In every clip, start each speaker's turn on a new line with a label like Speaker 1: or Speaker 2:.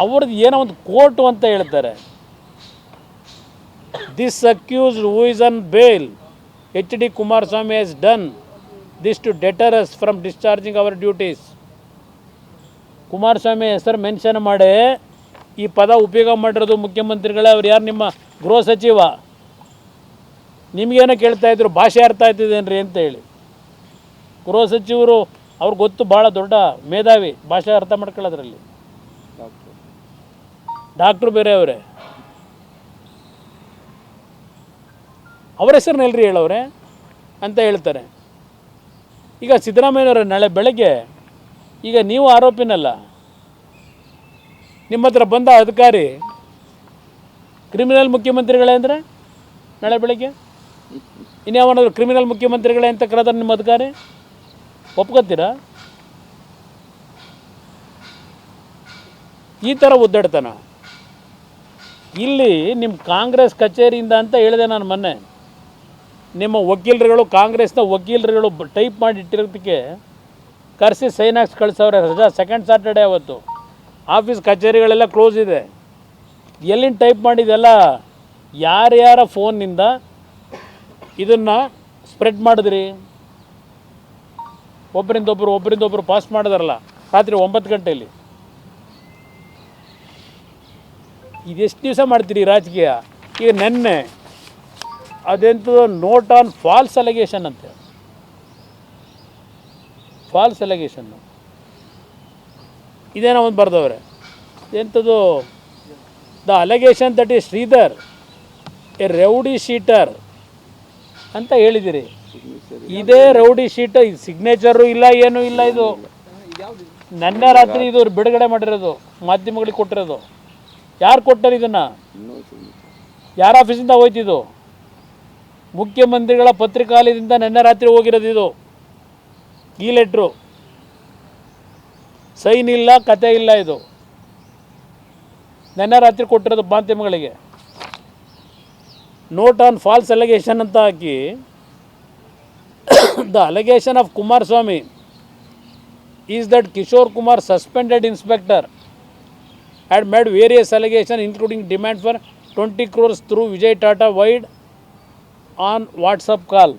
Speaker 1: ಅವ್ರದ್ದು ಏನೋ ಒಂದು ಕೋರ್ಟು ಅಂತ ಹೇಳ್ತಾರೆ. This accused who is on bail H D Kumaraswamy has done this to deter us from discharging our duties Kumaraswamy ಹೆಸರು mention ಮಾಡಿ, ಈ ಪದ ಉಪಯೋಗ ಮಾಡಿರೋದು ಮುಖ್ಯಮಂತ್ರಿಗಳೇ, ಅವ್ರು ಯಾರು ನಿಮ್ಮ ಗೃಹ ಸಚಿವ? ನಿಮಗೇನೋ ಕೇಳ್ತಾ ಇದ್ರು, ಭಾಷೆ ಅರ್ಥ ಆಯ್ತಿದೇನ್ರಿ ಅಂತ ಹೇಳಿ. ಗೃಹ ಸಚಿವರು ಅವ್ರಿಗೆ ಗೊತ್ತು ಭಾಳ ದೊಡ್ಡ ಮೇಧಾವಿ, ಭಾಷೆ ಅರ್ಥ ಮಾಡ್ಕೊಳ್ಳೋದ್ರಲ್ಲಿ. ಡಾಕ್ಟ್ರು ಬೇರೆ ಅವರೇ ಹೆಸರು ನೆಲ್ರಿ ಹೇಳವ್ರೆ ಅಂತ ಹೇಳ್ತಾರೆ. ಈಗ ಸಿದ್ದರಾಮಯ್ಯನವರ ನಾಳೆ ಬೆಳಗ್ಗೆ ಈಗ ನೀವು ಆರೋಪಿನಲ್ಲ. ನಿಮ್ಮ ಹತ್ರ ಬಂದ ಅಧಿಕಾರಿ ಕ್ರಿಮಿನಲ್ ಮುಖ್ಯಮಂತ್ರಿಗಳೇ ಅಂದರೆ ನಾಳೆ ಬೆಳಗ್ಗೆ? ಇನ್ಯಾವನಾದ್ರು ಕ್ರಿಮಿನಲ್ ಮುಖ್ಯಮಂತ್ರಿಗಳೇ ಅಂತ ಕರೆದ್ರೆ ನಿಮ್ಮ ಅಧಿಕಾರಿ? ಒಪ್ಕೋತೀರಾ? ಈ ಥರ ಒದ್ದಾಡ್ತಾನ ಇಲ್ಲಿ ನಿಮ್ಮ ಕಾಂಗ್ರೆಸ್ ಕಚೇರಿಯಿಂದ ಅಂತ ಹೇಳಿದೆ ನಾನು ಮೊನ್ನೆ. ನಿಮ್ಮ ವಕೀಲರುಗಳು, ಕಾಂಗ್ರೆಸ್ನ ವಕೀಲರುಗಳು ಟೈಪ್ ಮಾಡಿ ಇಟ್ಟಿರೋದಕ್ಕೆ ಕರೆಸಿ ಸೈನ್ ಹಾಕ್ಸಿ ಕಳಿಸವ್ರೆ. ರಜಾ ಸೆಕೆಂಡ್ ಸ್ಯಾಟರ್ಡೇ ಅವತ್ತು. ಆಫೀಸ್ ಕಚೇರಿಗಳೆಲ್ಲ ಕ್ಲೋಸ್ ಇದೆ. ಎಲ್ಲಿಂದ ಟೈಪ್ ಮಾಡಿದೆಲ್ಲ ಯಾರ್ಯಾರ ಫೋನ್ನಿಂದ ಇದನ್ನು ಸ್ಪ್ರೆಡ್ ಮಾಡಿದ್ರಿ? ಒಬ್ಬರಿಂದ ಒಬ್ಬರು ಒಬ್ಬರಿಂದ ಒಬ್ಬರು ಪಾಸ್ ಮಾಡಿದಾರಲ್ಲ, ರಾತ್ರಿ ಒಂಬತ್ತು ಗಂಟೆಯಲ್ಲಿ. ಇದೆಷ್ಟು ದಿವಸ ಮಾಡ್ತೀರಿ ರಾಜಕೀಯ? ಈಗ ನೆನ್ನೆ ಅದೆಂಥದ್ದು ನೋಟ್ ಆನ್ ಫಾಲ್ಸ್ ಅಲಿಗೇಷನ್ ಅಂತ ಫಾಲ್ಸ್ ಅಲಿಗೇಷನ್ನು ಇದೇನೋ ಒಂದು ಬರ್ದವ್ರೆ. ಎಂಥದ್ದು the allegation that is Shridhar a rowdy sheeter ಅಂತ ಹೇಳಿದಿರಿ. ಇದೇ ರೌಡಿ ಶೀಟ್ ಇದು ಸಿಗ್ನೇಚರು ಇಲ್ಲ ಏನೂ ಇಲ್ಲ ಇದು? ನೆನ್ನೆ ರಾತ್ರಿ ಇದು ಬಿಡುಗಡೆ ಮಾಡಿರೋದು ಮಾಧ್ಯಮಗಳಿಗೆ ಕೊಟ್ಟಿರೋದು. ಯಾರು ಕೊಟ್ಟರು ಇದನ್ನು? ಯಾರ ಆಫೀಸಿಂದ ಹೋಯ್ತಿದ್ದು ಮುಖ್ಯಮಂತ್ರಿಗಳ ಪತ್ರಿಕಾಲಯದಿಂದ ನಿನ್ನೆ ರಾತ್ರಿ ಹೋಗಿರೋದು ಇದು. ಈ ಲೆಟ್ರು. ಸೈನ್ ಇಲ್ಲ, ಕತೆ ಇಲ್ಲ ಇದು. ನಿನ್ನೆ ರಾತ್ರಿ ಕೊಟ್ಟಿರೋದು ಮಾಧ್ಯಮಗಳಿಗೆ. ನೋಟ್ ಆನ್ ಫಾಲ್ಸ್ ಅಲಿಗೇಷನ್ ಅಂತ ಹಾಕಿ the allegation of Kumaraswamy is that Kishore Kumar suspended inspector had made various allegations including demand for 20 crores through Vijay Tata wide on WhatsApp call.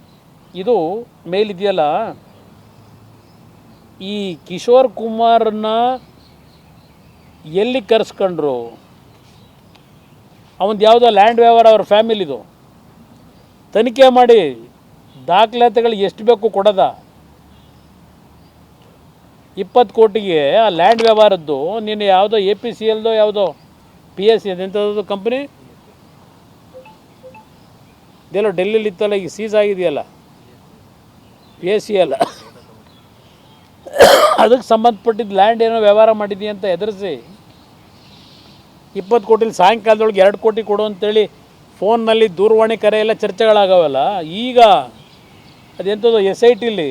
Speaker 1: ಇದು ಮೇಲಿದೆಯಲ್ಲ ಈ ಕಿಶೋರ್ ಕುಮಾರನ್ನ ಎಲ್ಲಿ ಕರೆಸ್ಕೊಂಡ್ರು ಅವನದು ಯಾವುದೋ ಲ್ಯಾಂಡ್ ವ್ಯವಹಾರ ಅವ್ರ ಫ್ಯಾಮಿಲಿದು ತನಿಖೆ ಮಾಡಿ ದಾಖಲಾತಿಗಳು ಎಷ್ಟು ಬೇಕು ಕೊಡೋದ ಇಪ್ಪತ್ತು ಕೋಟಿಗೆ ಆ ಲ್ಯಾಂಡ್ ವ್ಯವಹಾರದ್ದು, ನೀನು ಯಾವುದೋ ಎ ಪಿ ಸಿ ಎಲ್ದೋ ಯಾವುದೋ ಪಿ ಎಸ್ ಸಿ ಎಂಥದ್ದು ಕಂಪ್ನಿ ಇದೆಲ್ಲೋ ಡೆಲ್ಲಿಲಿ ಇತ್ತಲ್ಲ, ಈಗ ಸೀಸ್ ಆಗಿದೆಯಲ್ಲ? ಪಿ ಎಸ್ ಸಿ ಎಲ್ಲ ಅದಕ್ಕೆ ಸಂಬಂಧಪಟ್ಟಿದ್ದು ಲ್ಯಾಂಡ್ ಏನೋ ವ್ಯವಹಾರ ಮಾಡಿದ್ದೀಯ ಅಂತ ಹೆದರಿಸಿ, ಇಪ್ಪತ್ತು ಕೋಟಿಲಿ ಸಾಯಂಕಾಲದೊಳಗೆ ಎರಡು ಕೋಟಿ ಕೊಡು ಅಂತೇಳಿ ಫೋನ್ನಲ್ಲಿ ದೂರವಾಣಿ ಕರೆ ಎಲ್ಲ ಚರ್ಚೆಗಳಾಗವಲ್ಲ, ಈಗ ಅದೆಂಥದ್ದು ಎಸ್ ಐ ಟಿಲಿ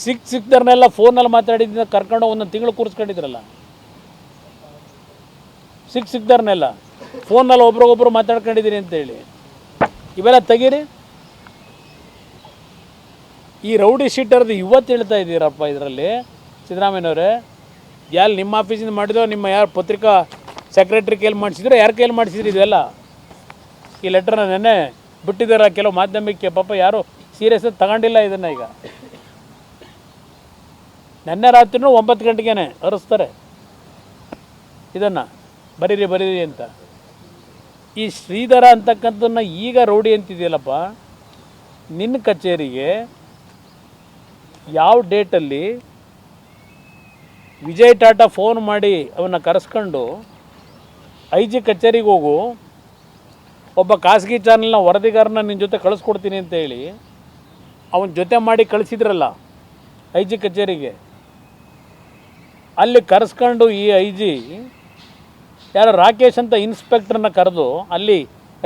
Speaker 1: ಸಿಕ್ ಸಿಕ್ದರ್ನೆಲ್ಲ ಫೋನಲ್ಲಿ ಮಾತಾಡಿದ್ದ ಕರ್ಕೊಂಡು ಒಂದೊಂದು ತಿಂಗಳು ಕೂರಿಸ್ಕೊಂಡಿದ್ರಲ್ಲ. ಸಿಕ್ ಸಿಕ್ದರ್ನೆಲ್ಲ ಫೋನಲ್ಲಿ ಒಬ್ರಿಗೊಬ್ರು ಮಾತಾಡ್ಕೊಂಡಿದ್ದೀರಿ ಅಂತೇಳಿ. ಇವೆಲ್ಲ ತೆಗೀರಿ. ಈ ರೌಡಿ ಶೀಟರ್ದು ಇವತ್ತು ಹೇಳ್ತಾ ಇದ್ದೀರಪ್ಪ ಇದರಲ್ಲಿ, ಸಿದ್ದರಾಮಯ್ಯನವರೇ ಎಲ್ಲಿ ನಿಮ್ಮ ಆಫೀಸಿಂದ ಮಾಡಿದೋ, ನಿಮ್ಮ ಯಾರು ಪತ್ರಿಕಾ ಸೆಕ್ರೆಟ್ರಿ ಕೈಲಿ ಮಾಡಿಸಿದ್ರು, ಯಾರು ಕೈಲಿ ಮಾಡಿಸಿದ್ರು ಇದೆಲ್ಲ? ಈ ಲೆಟ್ರನ್ನ ನೆನ್ನೆ ಬಿಟ್ಟಿದ್ದಾರೆ ಕೆಲವು ಮಾಧ್ಯಮಕ್ಕೆ ಪಾಪ ಯಾರು? ಸೀರಿಯಸ್ ತಗೊಂಡಿಲ್ಲ ಇದನ್ನು ಈಗ. ನೆನ್ನೆ ರಾತ್ರಿನೂ ಒಂಬತ್ತು ಗಂಟೆಗೇನೆ ಹರಿಸ್ತಾರೆ. ಇದನ್ನು ಬರೀರಿ ಬರೀರಿ ಅಂತ. ಈ ಶ್ರೀಧರ ಅಂತಕ್ಕಂಥದ್ದನ್ನ ಈಗ ರೌಡಿ ಅಂತಿದೆಯಲ್ಲಪ್ಪ, ನಿನ್ನ ಕಚೇರಿಗೆ ಯಾವ ಡೇಟಲ್ಲಿ ವಿಜಯ್ ಟಾಟಾ ಫೋನ್ ಮಾಡಿ ಅವನ್ನ ಕರೆಸ್ಕೊಂಡು ಐ ಜಿ ಕಚೇರಿಗೆ ಹೋಗು, ಒಬ್ಬ ಖಾಸಗಿ ಚಾನಲ್ನ ವರದಿಗಾರನ ನಿನ್ನ ಜೊತೆ ಕಳಿಸ್ಕೊಡ್ತೀನಿ ಅಂತ ಹೇಳಿ, ಅವನ ಜೊತೆ ಮಾಡಿ ಕಳಿಸಿದ್ರಲ್ಲ ಐ ಜಿ ಕಚೇರಿಗೆ. ಅಲ್ಲಿ ಕರೆಸ್ಕೊಂಡು ಈ ಐ ಜಿ ಯಾರೋ ರಾಕೇಶ್ ಅಂತ ಇನ್ಸ್ಪೆಕ್ಟ್ರನ್ನ ಕರೆದು ಅಲ್ಲಿ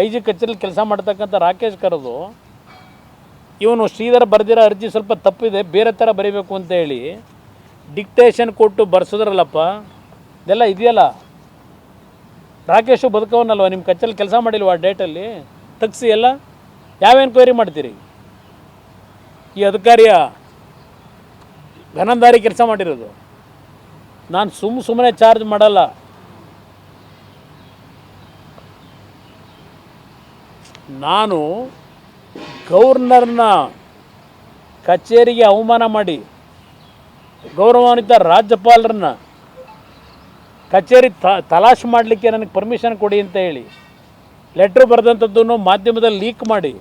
Speaker 1: ಐ ಜಿ ಕಚೇರಿಲಿ ಕೆಲಸ ಮಾಡ್ತಕ್ಕಂಥ ರಾಕೇಶ್ ಕರೆದು, ಇವನು ಶ್ರೀಧರ ಬರೆದಿರೋ ಅರ್ಜಿ ಸ್ವಲ್ಪ ತಪ್ಪಿದೆ, ಬೇರೆ ಥರ ಬರೀಬೇಕು ಅಂತ ಹೇಳಿ ಡಿಕ್ಟೇಷನ್ ಕೊಟ್ಟು ಬರ್ಸಿದ್ರಲ್ಲಪ್ಪ, ಇದೆಲ್ಲ ಇದೆಯಲ್ಲ? ರಾಕೇಶು ಬದುಕವನಲ್ವ? ನಿಮ್ಮ ಕಚ್ಚಲ್ಲಿ ಕೆಲಸ ಮಾಡಿಲ್ವ ಆ ಡೇಟಲ್ಲಿ ತಗ್ಸಿ ಎಲ್ಲ? ಯಾವೇನು ಎನ್ಕ್ವೈರಿ ಮಾಡ್ತೀರಿ? ಈ ಅಧಿಕಾರಿಯ ಘನಂದಾರಿ ಕೆಲಸ ಮಾಡಿರೋದು. ನಾನು ಸುಮ್ಮ ಸುಮ್ಮನೆ ಚಾರ್ಜ್ ಮಾಡಲ್ಲ. ನಾನು ಗೌರ್ನರ್ನ ಕಚೇರಿಗೆ ಅವಮಾನ ಮಾಡಿ, ಗೌರವಾನ್ವಿತ ರಾಜ್ಯಪಾಲರನ್ನ ಕಚೇರಿ ತ, ತಲಾಶ್ ಮಾಡಲಿಕ್ಕೆ ನನಗೆ ಪರ್ಮಿಷನ್ ಕೊಡಿ ಅಂತ ಹೇಳಿ ಲೆಟ್ರ್ ಬರೆದಂಥದ್ದನ್ನು ಮಾಧ್ಯಮದಲ್ಲಿ ಲೀಕ್ ಮಾಡಿ.